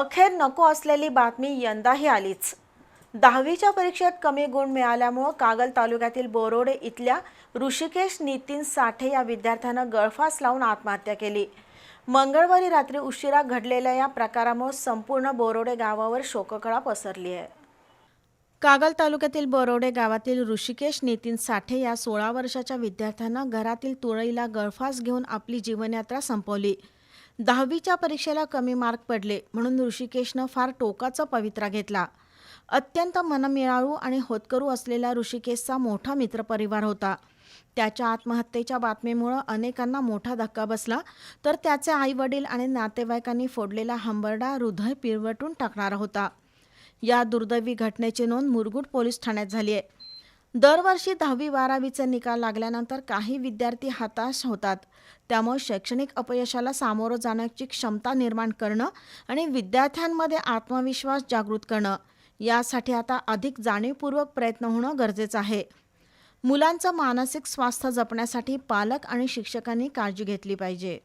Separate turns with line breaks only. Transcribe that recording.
अखेर नको असलेली बातमी यंदाही आलीच. दहावीच्या परीक्षेत कमी गुण मिळाल्यामुळं कागल तालुक्यातील बोरोडे इथल्या ऋषिकेश नितीन साठे या विद्यार्थ्यानं गळफास लावून आत्महत्या केली. मंगळवारी रात्री उशिरा घडलेल्या या प्रकारामुळे संपूर्ण बोरोडे गावावर शोककळा पसरली आहे. कागल तालुक्यातील बोरोडे गावातील ऋषिकेश नितीन साठे या सोळा वर्षाच्या विद्यार्थ्यानं घरातील तुळईला गळफास घेऊन आपली जीवनयात्रा संपवली. दहावीच्या परीक्षेला कमी मार्क पडले म्हणून ऋषिकेशनं फार टोकाचा पवित्रा घेतला. अत्यंत मनमिळाळू आणि होतकरू असलेला ऋषिकेशचा मोठा मित्रपरिवार होता. त्याच्या आत्महत्येच्या बातमीमुळं अनेकांना मोठा धक्का बसला तर त्याचे आई वडील आणि नातेवाईकांनी फोडलेला हंबरडा हृदय पिरवटून टाकणारा होता. या दुर्दैवी घटनेची नोंद मुरगुड पोलीस ठाण्यात झाली आहे. दरवर्षी दहावी बारावीचे निकाल लागल्यानंतर काही विद्यार्थी हताश होतात. त्यामुळे शैक्षणिक अपयशाला सामोरं जाण्याची क्षमता निर्माण करणं आणि विद्यार्थ्यांमध्ये आत्मविश्वास जागृत करणं यासाठी आता अधिक जाणीवपूर्वक प्रयत्न होणं गरजेचं आहे. मुलांचं मानसिक स्वास्थ्य जपण्यासाठी पालक आणि शिक्षकांनी काळजी घेतली पाहिजे.